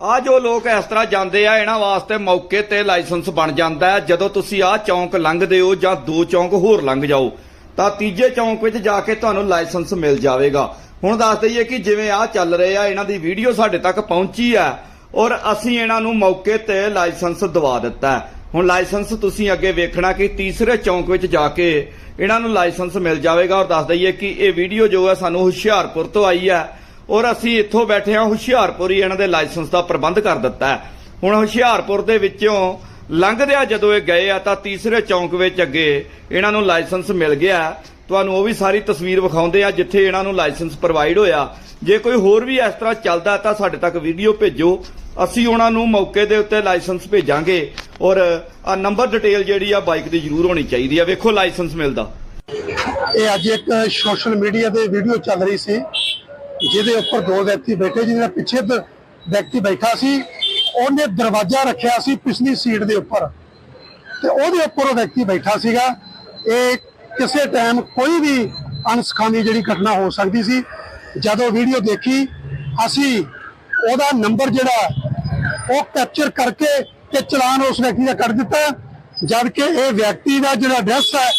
ਆ ਜੋ ਲੋਕ ਇਸ ਤਰ੍ਹਾਂ ਜਾਂਦੇ ਆ, ਇਹਨਾਂ ਵਾਸਤੇ ਮੌਕੇ ਤੇ ਲਾਇਸੈਂਸ ਬਣ ਜਾਂਦਾ ਹੈ। ਜਦੋਂ ਤੁਸੀਂ ਆ ਚੌਂਕ ਲੰਘਦੇ ਹੋ ਜਾਂ ਦੋ ਚੌਂਕ ਹੋਰ ਲੰਘ ਜਾਓ, ਤਾਂ ਤੀਜੇ ਚੌਂਕ ਵਿੱਚ ਜਾ ਕੇ ਤੁਹਾਨੂੰ ਲਾਇਸੈਂਸ ਮਿਲ ਜਾਵੇਗਾ। ਹੁਣ ਦੱਸ ਦਈਏ ਕਿ ਜਿਵੇਂ ਆ ਚੱਲ ਰਹੇ ਆ, ਇਹਨਾਂ ਦੀ ਵੀਡੀਓ ਸਾਡੇ ਤੱਕ ਪਹੁੰਚੀ ਆ ਔਰ ਅਸੀਂ ਇਹਨਾਂ ਨੂੰ ਮੌਕੇ ਤੇ ਲਾਇਸੈਂਸ ਦਵਾ ਦਿੱਤਾ ਹੁਣ ਲਾਇਸੈਂਸ ਤੁਸੀਂ ਅੱਗੇ ਵੇਖਣਾ ਕਿ ਤੀਸਰੇ ਚੌਂਕ ਵਿੱਚ ਜਾ ਕੇ ਇਹਨਾਂ ਨੂੰ ਲਾਇਸੈਂਸ ਮਿਲ ਜਾਵੇਗਾ ਔਰ ਦੱਸ ਦਈਏ ਕਿ ਇਹ ਵੀਡੀਓ ਜੋ ਹੈ ਸਾਨੂੰ ਹੁਸ਼ਿਆਰਪੁਰ ਤੋਂ ਆਈ ਹੈ। ਔਰ ਅਸੀਂ ਇੱਥੋਂ ਬੈਠੇ ਹਾਂ ਹੁਸ਼ਿਆਰਪੁਰ ਹੀ ਇਹਨਾਂ ਦੇ ਲਾਇਸੈਂਸ ਦਾ ਪ੍ਰਬੰਧ ਕਰ ਦਿੱਤਾ ਹੁਣ ਹੁਸ਼ਿਆਰਪੁਰ ਦੇ ਵਿੱਚੋਂ ਲੰਘਦਿਆਂ ਜਦੋਂ ਇਹ ਗਏ ਆ ਤਾਂ ਤੀਸਰੇ ਚੌਂਕ ਵਿੱਚ ਅੱਗੇ ਇਹਨਾਂ ਨੂੰ ਲਾਇਸੈਂਸ ਮਿਲ ਗਿਆ ਤੁਹਾਨੂੰ ਉਹ ਵੀ ਸਾਰੀ ਤਸਵੀਰ ਵਿਖਾਉਂਦੇ ਆ ਜਿੱਥੇ ਇਹਨਾਂ ਨੂੰ ਲਾਇਸੈਂਸ ਪ੍ਰੋਵਾਈਡ ਹੋਇਆ। ਜੇ ਕੋਈ ਹੋਰ ਵੀ ਇਸ ਤਰ੍ਹਾਂ ਚੱਲਦਾ ਤਾਂ ਸਾਡੇ ਤੱਕ ਵੀਡੀਓ ਭੇਜੋ। ਅਸੀਂ ਉਹਨਾਂ ਨੂੰ ਮੌਕੇ ਦੇ ਉੱਤੇ ਲਾਇਸੈਂਸ ਭੇਜਾਂਗੇ ਔਰ ਆ ਨੰਬਰ ਡਿਟੇਲ ਜਿਹੜੀ ਆ ਬਾਈਕ ਦੀ ਜ਼ਰੂਰ ਹੋਣੀ ਚਾਹੀਦੀ ਆ। ਵੇਖੋ ਲਾਇਸੈਂਸ ਮਿਲਦਾ। ਇਹ ਅੱਜ ਇੱਕ ਸੋਸ਼ਲ ਮੀਡੀਆ ਤੇ ਵੀਡੀਓ ਚੱਲ ਰਹੀ ਸੀ। ਜਿਹਦੇ ਉੱਪਰ ਦੋ ਵਿਅਕਤੀ ਬੈਠੇ, ਜਿਹਦੇ ਨਾਲ ਪਿੱਛੇ ਵਿਅਕਤੀ ਬੈਠਾ ਸੀ, ਉਹਨੇ ਦਰਵਾਜ਼ਾ ਰੱਖਿਆ ਸੀ ਪਿਛਲੀ ਸੀਟ ਦੇ ਉੱਪਰ। ਤੇ ਉਹਦੇ ਉੱਪਰ ਉਹ ਵਿਅਕਤੀ ਬੈਠਾ ਸੀਗਾ। ਇਹ ਕਿਸੇ ਟਾਈਮ ਕੋਈ ਵੀ ਅਣਸਖਾਵੀ ਜਿਹੜੀ ਘਟਨਾ ਹੋ ਸਕਦੀ ਸੀ, ਜਦੋਂ ਵੀਡੀਓ ਦੇਖੀ, ਅਸੀਂ ਉਹਦਾ ਨੰਬਰ ਜਿਹੜਾ, ਉਹ ਕੈਪਚਰ ਕਰਕੇ ਤੇ ਚਲਾਨ ਉਸ ਵਿਅਕਤੀ ਦਾ ਕੱਢ ਦਿੱਤਾ ਜਦ ਕਿ ਇਹ ਵਿਅਕਤੀ ਦਾ ਜਿਹੜਾ ਐਡਰੈਸ ਹੈ,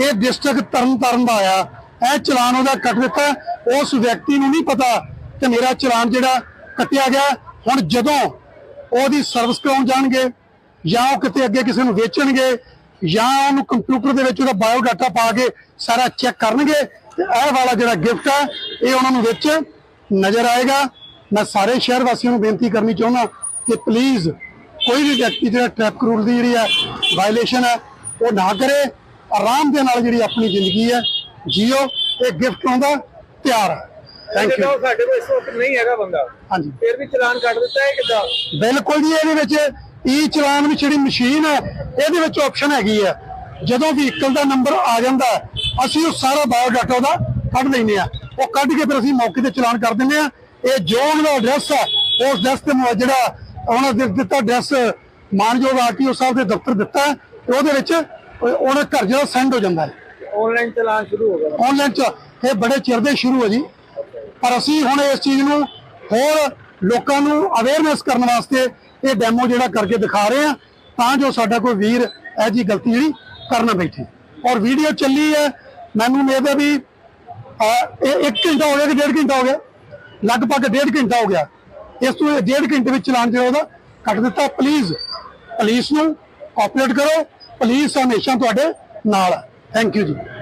ਇਹ ਡਿਸਟ੍ਰਿਕਟ ਤਰਨਤਾਰਨ ਦਾ ਆਇਆ। ਇਹ ਚਲਾਨ ਉਹਦਾ ਕੱਟ ਦਿੱਤਾ। ਉਸ ਵਿਅਕਤੀ ਨੂੰ ਨਹੀਂ ਪਤਾ ਕਿ ਮੇਰਾ ਚਲਾਨ ਜਿਹੜਾ ਕੱਟਿਆ ਗਿਆ, ਹੁਣ ਜਦੋਂ ਉਹਦੀ ਸਰਵਿਸ ਕਰਾਉਣ ਜਾਣਗੇ, ਜਾਂ ਉਹ ਕਿਤੇ ਅੱਗੇ ਕਿਸੇ ਨੂੰ ਵੇਚਣਗੇ, ਜਾਂ ਉਹਨੂੰ ਕੰਪਿਊਟਰ ਦੇ ਵਿੱਚ ਉਹਦਾ ਬਾਇਓ ਡਾਟਾ ਪਾ ਕੇ ਸਾਰਾ ਚੈੱਕ ਕਰਨਗੇ, ਤੇ ਇਹ ਵਾਲਾ ਜਿਹੜਾ ਗਿਫਟ ਹੈ ਇਹ ਉਹਨਾਂ ਨੂੰ ਵਿੱਚ ਨਜ਼ਰ ਆਏਗਾ। ਮੈਂ ਸਾਰੇ ਸ਼ਹਿਰ ਵਾਸੀਆਂ ਨੂੰ ਬੇਨਤੀ ਕਰਨੀ ਚਾਹੁੰਦਾ ਕਿ ਪਲੀਜ਼ ਕੋਈ ਵੀ ਵਿਅਕਤੀ ਜਿਹੜਾ ਟ੍ਰੈਫਿਕ ਰੂਲ ਦੀ ਜਿਹੜੀ ਹੈ ਵਾਇਲੇਸ਼ਨ ਹੈ ਉਹ ਨਾ ਕਰੇ। ਆਰਾਮ ਦੇ ਨਾਲ ਜਿਹੜੀ ਆਪਣੀ ਜ਼ਿੰਦਗੀ ਹੈ ਜੀਓ। ਇਹ ਗਿਫਟ ਆਉਂਦਾ ਤਿਆਰ ਹੈ ਥੈਂਕ ਯੂ ਸਾਡੇ ਕੋਲ ਇਸ ਵਕਤ ਨਹੀਂ ਹੈਗਾ ਬੰਦਾ। ਹਾਂਜੀ। ਫਿਰ ਵੀ ਚਲਾਨ ਕੱਟ ਦਿੱਤਾ ਹੈ ਕਿੱਦਾਂ? ਬਿਲਕੁਲ ਜੀ ਇਹਦੇ ਵਿੱਚ ਈ ਚਲਾਨ ਵਿੱਚ ਜਿਹੜੀ ਮਸ਼ੀਨ ਹੈ ਇਹਦੇ ਵਿੱਚ ਆਪਸ਼ਨ ਹੈਗੀ ਹੈ ਜਦੋਂ ਵਹੀਕਲ ਦਾ ਨੰਬਰ ਆ ਜਾਂਦਾ ਅਸੀਂ ਉਹ ਸਾਰਾ ਬਾਇਓ ਡਾਟਾ ਉਹਦਾ ਕੱਢ ਲੈਂਦੇ ਆ। ਉਹ ਕੱਢ ਕੇ ਫਿਰ ਅਸੀਂ ਮੌਕੇ ਤੇ ਚਲਾਨ ਕਰ ਦਿੰਦੇ ਆ। ਇਹ ਜੋ ਉਹਨਾਂ ਦਾ ਐਡਰੈਸ ਹੈ ਉਸ ਐਡਰੈਸ ਤੇ ਜਿਹੜਾ ਉਹਨਾਂ ਦੇ ਦਿੱਤਾ ਐਡਰੈਸ ਮਾਨਯੋਗ ਆਰਟੀਓ ਸਾਹਿਬ ਦੇ ਦਫ਼ਤਰ ਦਿੱਤਾ ਉਹਦੇ ਵਿੱਚ ਉਹ- ਉਹਦਾ ਘਰ ਜਿਹੜਾ ਸੈਂਡ ਹੋ ਜਾਂਦਾ ਹੈ। ਆਨਲਾਈਨ ਚਲਾਨ ਸ਼ੁਰੂ ਹੋ ਗਿਆ। ਆਨਲਾਈਨ ਚ ਇਹ ਬੜੇ ਚਿਰ ਦੇ ਸ਼ੁਰੂ ਹੈ ਜੀ। ਪਰ ਅਸੀਂ ਹੁਣ ਇਸ ਚੀਜ਼ ਨੂੰ ਹੋਰ ਲੋਕਾਂ ਨੂੰ ਅਵੇਅਰਨੈਸ ਕਰਨ ਵਾਸਤੇ ਇਹ ਡੈਮੋ ਜਿਹੜਾ ਕਰਕੇ ਦਿਖਾ ਰਹੇ ਆ ਤਾਂ ਜੋ ਸਾਡਾ ਕੋਈ ਵੀਰ ਇਹ ਜੀ ਗਲਤੀ ਜਿਹੜੀ ਕਰਨਾ ਬੈਠੇ। ਔਰ ਵੀਡੀਓ ਚੱਲੀ ਹੈ, ਮੈਨੂੰ ਉਮੀਦ ਹੈ ਵੀ ਇਹ 1 ਘੰਟਾ ਹੋ ਗਿਆ ਕਿ ਡੇਢ ਘੰਟਾ ਹੋ ਗਿਆ? ਲਗਭਗ ਡੇਢ ਘੰਟਾ ਹੋ ਗਿਆ। ਇਸ ਤੋਂ ਇਹ ਡੇਢ ਘੰਟੇ ਵਿੱਚ ਚਲਾਨ ਜਿਹੜਾ ਉਹਦਾ ਕੱਟ ਦਿੱਤਾ। ਪਲੀਜ਼ ਪੁਲਿਸ ਨੂੰ ਕੋਆਪਰੇਟ ਕਰੋ। ਪੁਲਿਸ ਹਮੇਸ਼ਾ ਤੁਹਾਡੇ ਨਾਲ ਹੈ ਥੈਂਕ ਯੂ ਜੀ